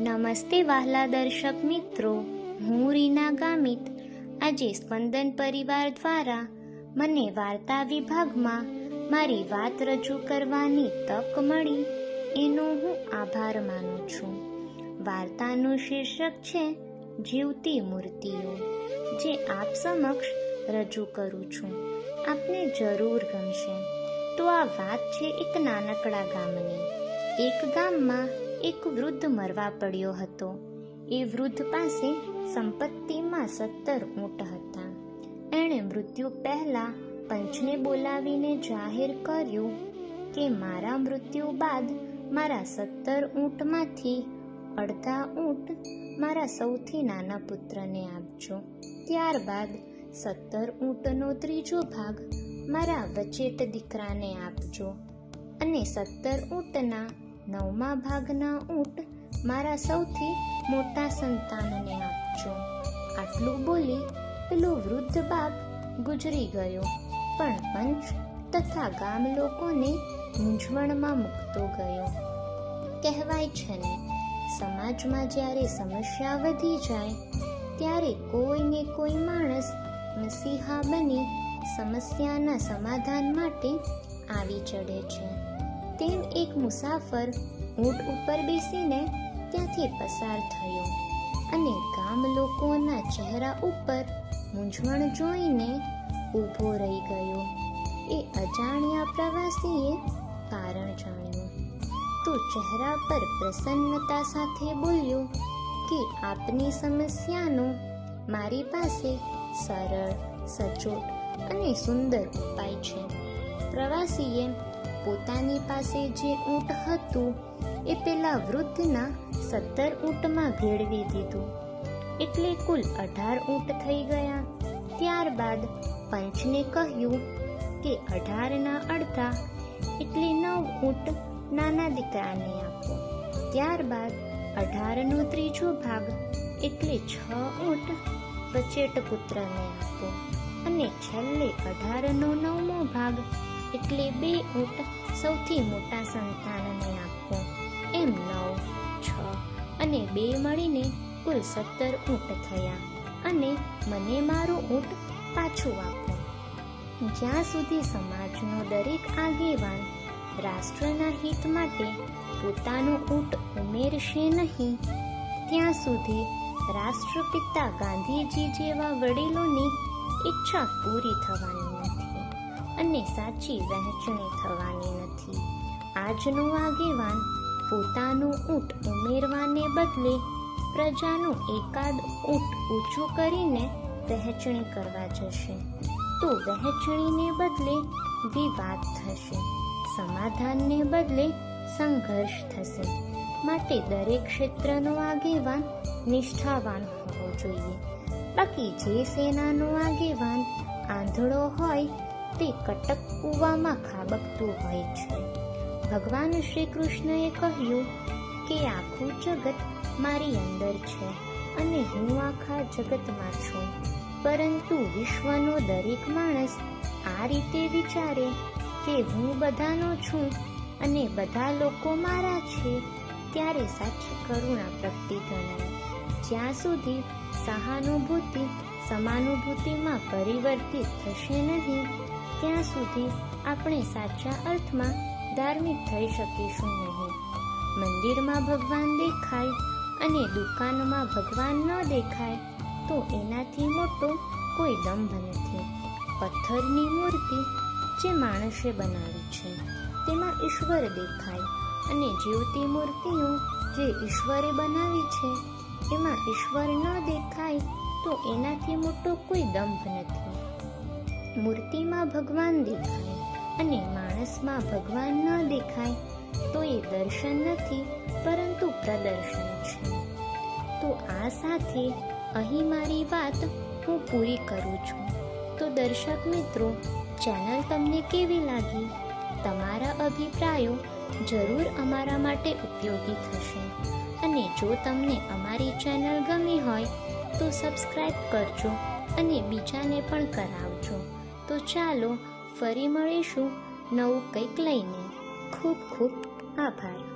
નમસ્તે વહાલા દર્શક મિત્રો. હું રીના ગામિત. આજે સ્પંદન પરિવાર દ્વારા મને વાર્તા વિભાગમાં મારી વાત રજૂ કરવાની તક મળી, એનો હું આભાર માનું છું. વાર્તાનું શીર્ષક છે, જીવતી મૂર્તિઓ જે આપ સમક્ષ રજૂ કરું છું. આપને જરૂર ગમશે. તો આ વાત છે એક નાનકડા ગામની. એક ગામમાં એક વૃદ્ધ મરવા પડ્યો હતો. એ વૃદ્ધ પાસે સંપત્તિમાં સત્તર ઊંટ હતા. એણે મૃત્યુ પહેલા પંચને બોલાવીને જાહેર કર્યું કે, મારા મૃત્યુ બાદ મારા સત્તર ઊંટમાંથી અડધા ઊંટ મારા સૌથી નાના પુત્રને આપજો. ત્યારબાદ સત્તર ઊંટનો ત્રીજો ભાગ મારા વચેટ દીકરાને આપજો અને સત્તર ઊંટના નવમા ભાગના ઊંટ મારા સૌથી મોટા સંતાનને આપજો આટલું બોલી પેલો વૃદ્ધ બાપ ગુજરી ગયો. પણ પંચ તથા ગામ લોકોને મૂંઝવણમાં મૂકતો ગયો. કહેવાય છે ને, સમાજમાં જ્યારે સમસ્યા વધી જાય, ત્યારે કોઈને કોઈ માણસ મસીહા બની સમસ્યાના સમાધાન માટે આવી ચડે છે. તેમ એક મુસાફર ઊંટ ઉપર બેસીને ત્યાંથી પસાર થયો અને ગામ લોકોના ચહેરા ઉપર મૂંઝવણ જોઈને ઊભો રહી ગયો. એ અજાણ્યા પ્રવાસીએ કારણ જાણ્યું. તો ચહેરા પર પ્રસન્નતા સાથે બોલ્યો કે આપની સમસ્યાનો મારી પાસે સરળ, સચોટ અને સુંદર ઉપાય છે. પ્રવાસીએ પોતાની પાસે જે ઊંટ હતું, એ પેલા વૃદ્ધના સત્તર ઊંટમાં ભેળવી દીધું. એટલે કુલ અઢાર ઊંટ થઈ ગયા. ત્યારબાદ પંચને કહ્યું કે અઢારના અડધા એટલે નવ ઊંટ નાના દીકરાને આપો. ત્યારબાદ અઢારનો ત્રીજો ભાગ એટલે છ ઊંટ વચેટ પુત્રને આપો. અને છેલ્લે અઢારનો નવમો ભાગ એટલે બે ઊંટ સૌથી મોટા સંતાનને આપો. એમ નવ, છ અને બે મળીને કુલ સત્તર ઊંટ થયા. અને મને મારું ઊંટ પાછું આપો. જ્યાં સુધી સમાજનો દરેક આગેવાન રાષ્ટ્રના હિત માટે પોતાનું ઊંટ ઉમેરશે નહીં, ત્યાં સુધી રાષ્ટ્રપિતા ગાંધીજી જેવા વડીલોની ઈચ્છા પૂરી થવાની નથી. અને સાચી વહેંચણી થવાની નથી. આજનો આગેવાન પોતાનું ઊંટ ઉમેરવાને બદલે પ્રજાનું એકાદ ઊંટ ઊંચું કરીને વહેંચણી કરવા જશે. તો વહેંચણીને બદલે વિવાદ થશે, સમાધાનને બદલે સંઘર્ષ થશે. માટે દરેક ક્ષેત્રનો આગેવાન નિષ્ઠાવાન હોવો જોઈએ. બાકી જે સેનાનો આગેવાન આંધળો હોય તે કટક કૂવામાં ખાબકતું હોય છે. ભગવાન શ્રી કૃષ્ણએ કહ્યું કે આખું જગત મારી અંદર છે અને હું આખા જગતમાં છું. પરંતુ વિશ્વનો દરેક માણસ આ રીતે વિચારે કે હું બધાનો છું અને બધા લોકો મારા છે, ત્યારે સાચી કરુણા પ્રગટી ગણાય. જ્યાં સુધી સહાનુભૂતિ સમાનુભૂતિમાં પરિવર્તિત થશે નહીં ત્યાં સુધી આપણે સાચા અર્થમાં ધાર્મિક થઈ શકીશું નહીં. મંદિરમાં ભગવાન દેખાય અને દુકાનમાં ભગવાન ન દેખાય તો એનાથી મોટો કોઈ દંભ નથી. પથ્થરની મૂર્તિ જે માણસે બનાવી છે, તેમાં ઈશ્વર દેખાય અને જીવતી મૂર્તિઓ જે ઈશ્વરે બનાવી છે એમાં ઈશ્વર ન દેખાય તો એનાથી મોટો કોઈ દંભ નથી. મૂર્તિમાં ભગવાન દેખાય અને માણસમાં ભગવાન ન દેખાય, તો એ દર્શન નથી, પરંતુ પ્રદર્શન છે. તો આ સાથે અહીં મારી વાત હું પૂરી કરું છું. તો દર્શક મિત્રો, ચેનલ તમને કેવી લાગી? તમારા અભિપ્રાયો જરૂર અમારા માટે ઉપયોગી થશે. અને જો તમને અમારી ચેનલ ગમી હોય, તો સબસ્ક્રાઈબ કરજો અને બીજાને પણ કરાવજો. તો ચાલો ફરી મળીશું નવું કંઈક લઈને. ખૂબ ખૂબ આભાર.